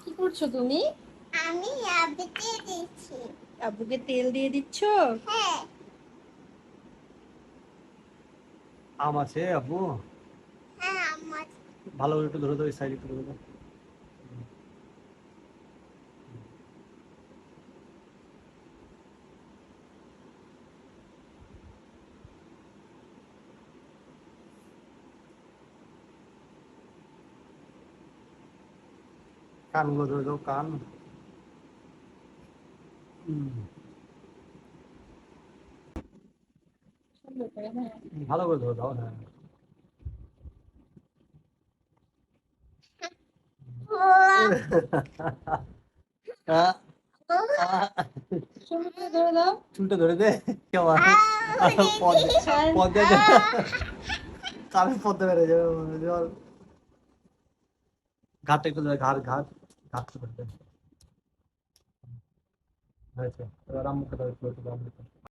কি করছ তুমি? আমি আবুকে দিচ্ছি। আবুকে তেল দিয়ে দিচ্ছ? হ্যাঁ। আম আছে আবু? হ্যাঁ আমার ভালো করে একটু ধরে দাও সাইড একটু ধরে দাও। কানগুলো ধরে দাও কান। ভালো করে ধরে দাও হ্যাঁ। চুলটা ধরে দে কেমন পদ্মা বেড়ে যাবে, জল। একটু ঘাট ঘাট। ধরে দে। হয়েছে এবার